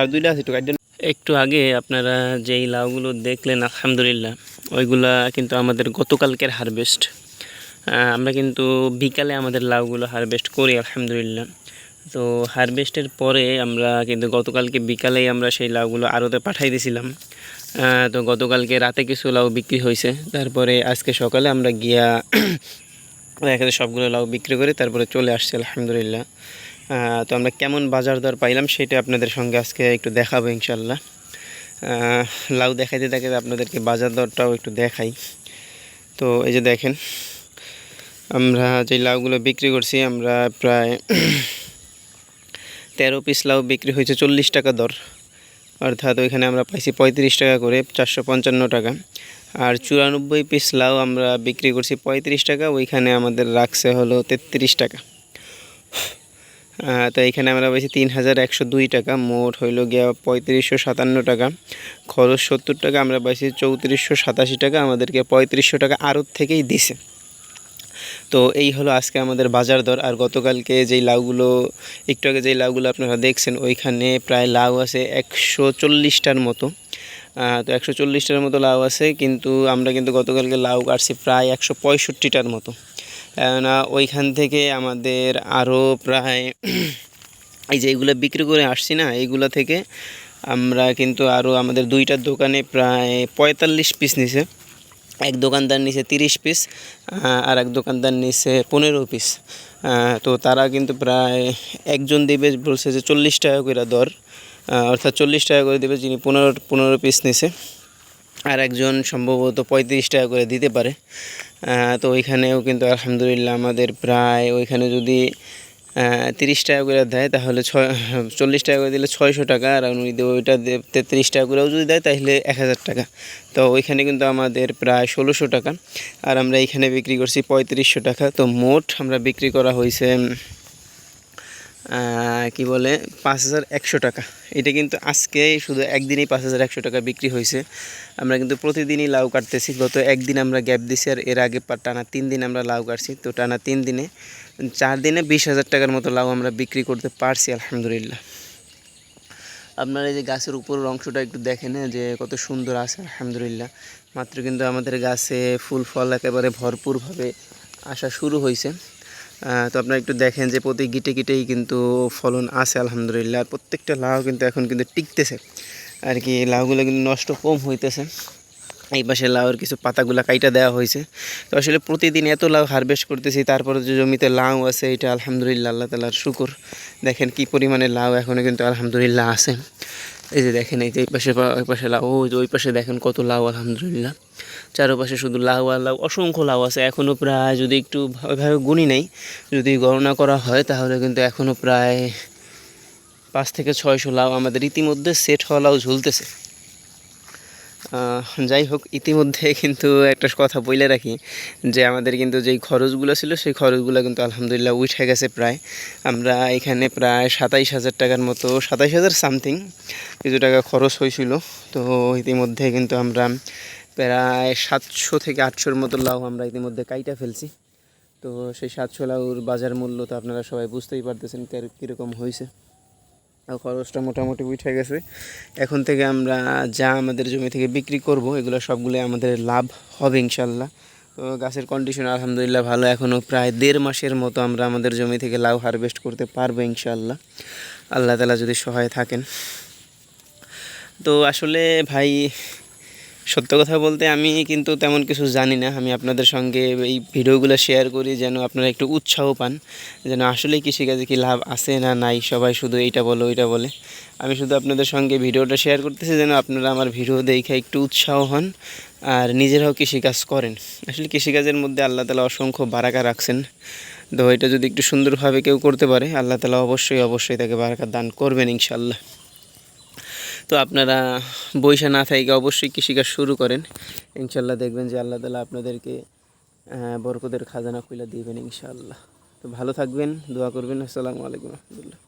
আর দুইটা আছে একটু কাটে একটু আগে আপনারা যেই লাউগুলো দেখলেন, আলহামদুলিল্লাহ, ওইগুলা কিন্তু আমাদের গতকালকের হারভেস্ট আমরা কিন্তু বিকালে আমাদের লাউগুলো হারভেস্ট করি, আলহামদুলিল্লাহ। তো হারভেস্টের পরে আমরা কিন্তু গতকালকে বিকালেই আমরা সেই লাউগুলো আড়তে পাঠাই দিয়েছিলাম তো গতকালকে রাতে কিছু লাউ বিক্রি হয়েছে। তারপরে আজকে সকালে আমরা গিয়া এখানে সবগুলো লাউ বিক্রি করে তারপরে চলে আসছি, আলহামদুলিল্লাহ। তো আমরা কেমন বাজার দর পাইলাম সেটা আপনাদের সঙ্গে আজকে একটু দেখাবো ইনশাল্লাহ লাউ দেখাইতে দেখাইতে আপনাদেরকে বাজার দরটাও একটু দেখাই। তো এই যে দেখেন, আমরা যে লাউগুলো বিক্রি করছি, আমরা প্রায় তেরো পিস লাউ বিক্রি হয়েছে চল্লিশ টাকা দর। অর্থাৎ ওইখানে আমরা পাইছি পঁয়ত্রিশ টাকা করে, চারশো পঞ্চান্ন টাকা। আর চুরানব্বই পিস লাউ আমরা বিক্রি করছি পঁয়ত্রিশ টাকা, ওইখানে আমাদের রাখছে হলো তেত্রিশ টাকা। তো এখানে আমরা পাইছি তিন হাজার একশো দুই টাকা, মোট হইল গিয়া পঁয়ত্রিশশো সাতান্ন টাকা। খরচ সত্তর টাকা, আমরা পাইছি চৌত্রিশশো সাতাশি টাকা, আমাদেরকে পঁয়ত্রিশশো টাকা আড়ত থেকেই দিছে। তো এই হলো আজকে আমাদের বাজার দর, আর গতকালকে যেই লাউগুলো, একটু আগে যেই লাউগুলো আপনারা দেখছেন, ওইখানে প্রায় লাউ আছে একশো চল্লিশটার মতো। তো একশো চল্লিশটার মতো লাউ আছে, কিন্তু আমরা কিন্তু গতকালকে লাউ কাটছি প্রায় একশো পঁয়ষট্টিটার মতো। কেননা ওইখান থেকে আমাদের আরও প্রায় এই যে এইগুলো বিক্রি করে আসছি না এইগুলো থেকে আমরা কিন্তু আরও আমাদের দুইটার দোকানে প্রায় পঁয়তাল্লিশ পিস নিছে। এক দোকানদার নিছে তিরিশ পিস আর এক দোকানদার নিছে পনেরো পিস তো তারা কিন্তু প্রায় একজন দেবে বলছে যে চল্লিশ টাকা করে দর অর্থাৎ চল্লিশ টাকা করে দেবে যিনি পনেরো পনেরো পিস নিছে। আর একজন সম্ভবত পঁয়ত্রিশ টাকা করে দিতে পারে। তো ওইখানেও কিন্তু আলহামদুলিল্লাহ আমাদের প্রায় ওইখানে যদি তিরিশ টাকা করে দেয় তাহলে ছয়, চল্লিশ টাকা করে দিলে ছয়শো টাকা আর যদি ওইটা তেত্রিশ টাকা করেও যদি দেয় তাহলে এক হাজার টাকা। তো ওইখানে কিন্তু আমাদের প্রায় ষোলোশো টাকা। আর আমরা এইখানে বিক্রি করছি পঁয়ত্রিশশো টাকা। তো মোট আমরা বিক্রি করা হয়েছে কি বলে, পাঁচ হাজার একশো টাকা। এটা কিন্তু আজকে শুধু একদিনেই পাঁচ হাজার একশো টাকা বিক্রি হয়েছে। আমরা কিন্তু প্রতিদিনই লাউ কাটতেছি। গত একদিন আমরা গ্যাপ দিছি আর এর আগে টানা তিন দিন আমরা লাউ কাটছি। তো টানা তিন দিনে, চার দিনে বিশ হাজার টাকার মতো লাউ আমরা বিক্রি করতে পারছি, আলহামদুলিল্লাহ। আপনারা এই যে গাছের উপরের অংশটা একটু দেখেন যে কত সুন্দর আছে, আলহামদুলিল্লাহ। মাত্র কিন্তু আমাদের গাছে ফুল ফল একেবারে ভরপুরভাবে আসা শুরু হয়েছে। তো আপনারা একটু দেখেন যে প্রতি গিটে গিটেই কিন্তু ফলন আছে, আলহামদুলিল্লাহ। প্রত্যেকটা লাউ কিন্তু এখন কিন্তু টিকতেছে। আর কি লাউগুলো কিন্তু নষ্ট কম হইতেছে। এই পাশে লাউয়ের কিছু পাতাগুলা কাইটা দেওয়া হয়েছে তো আসলে প্রতিদিন এত লাউ হারভেস্ট করতেছি, তারপরে যে জমিতে লাউ আছে, এটা আলহামদুলিল্লাহ আল্লাহ তালার শুকুর। দেখেন কি পরিমাণে লাউ এখনও কিন্তু আলহামদুলিল্লাহ আছে। এই যে দেখেন, এই যে এই পাশে ওই পাশে লাউ, ওই যে ওই পাশে দেখেন কত লাউ, আলহামদুলিল্লাহ। চারপাশে শুধু লাউ আর লাউ, অসংখ্য লাউ আছে। এখনও প্রায় যদি একটু ওইভাবে গুণি নেই, যদি গণনা করা হয়, তাহলে কিন্তু এখনও প্রায় পাঁচ থেকে ছয়শো লাউ আমাদের ইতিমধ্যে সেট হওয়া লাউ ঝুলতেছে। যাই হোক, ইতিমধ্যে কিন্তু একটা কথা বলে রাখি যে আমাদের কিন্তু যেই খরচগুলো ছিল, সেই খরচগুলো কিন্তু আলহামদুলিল্লাহ উঠে গেছে প্রায়। আমরা এখানে প্রায় সাতাইশ হাজার টাকার মতো, সাতাইশ হাজার সামথিং কিছু টাকা খরচ হয়েছিল। তো ইতিমধ্যে কিন্তু আমরা প্রায় সাতশো থেকে আটশোর মতো লাউ আমরা ইতিমধ্যে কাইটা ফেলছি। তো সেই সাতশো লাউর বাজার মূল্য তো আপনারা সবাই বুঝতেই পারতেছেন কের- কীরকম হয়েছে আর খরচটা মোটামুটি উঠে গেছে। এখন থেকে আমরা যা আমাদের জমি থেকে বিক্রি করব, এগুলো সবগুলো আমাদের লাভ হবে ইনশাল্লাহ তো গাছের কন্ডিশন আলহামদুলিল্লাহ ভালো। এখনও প্রায় দেড় মাসের মতো আমরা আমাদের জমি থেকে লাউ হারভেস্ট করতে পারব ইনশাল্লাহ আল্লাহ তালা যদি সহায় থাকেন। তো আসলে ভাই সত্য কথা বলতে আমি কিন্তু তেমন কিছু জানি না। আমি আপনাদের সঙ্গে এই ভিডিওগুলো শেয়ার করি যেন আপনারা একটু উৎসাহ পান, যেন আসলে কৃষিকাজে কি লাভ আছে না নাই, সবাই শুধু এইটা বলো, ওইটা বলে। আমি শুধু আপনাদের সঙ্গে ভিডিওটা শেয়ার করতেছি যেন আপনারা আমার ভিডিও দেখে একটু উৎসাহ হন আর নিজেরাও কৃষিকাজ করেন। আসলে কৃষিকাজের মধ্যে আল্লাহ তালা অসংখ্য বারাকা রাখছেন। তো এটা যদি একটু সুন্দরভাবে কেউ করতে পারে, আল্লাহ তালা অবশ্যই অবশ্যই তাকে বারাকা দান করবেন ইনশাল্লাহ তো আপনারা বৈশা না থাকে অবশ্যই কৃষিকাজ শুরু করেন। ইনশাল্লাহ দেখবেন যে আল্লাহ তালা আপনাদেরকে বরকদের খাজানা খুলে দিবেন ইনশাল্লাহ তো ভালো থাকবেন, দোয়া করবেন। আসসালামু আলাইকুম রহমতুল্লাহ।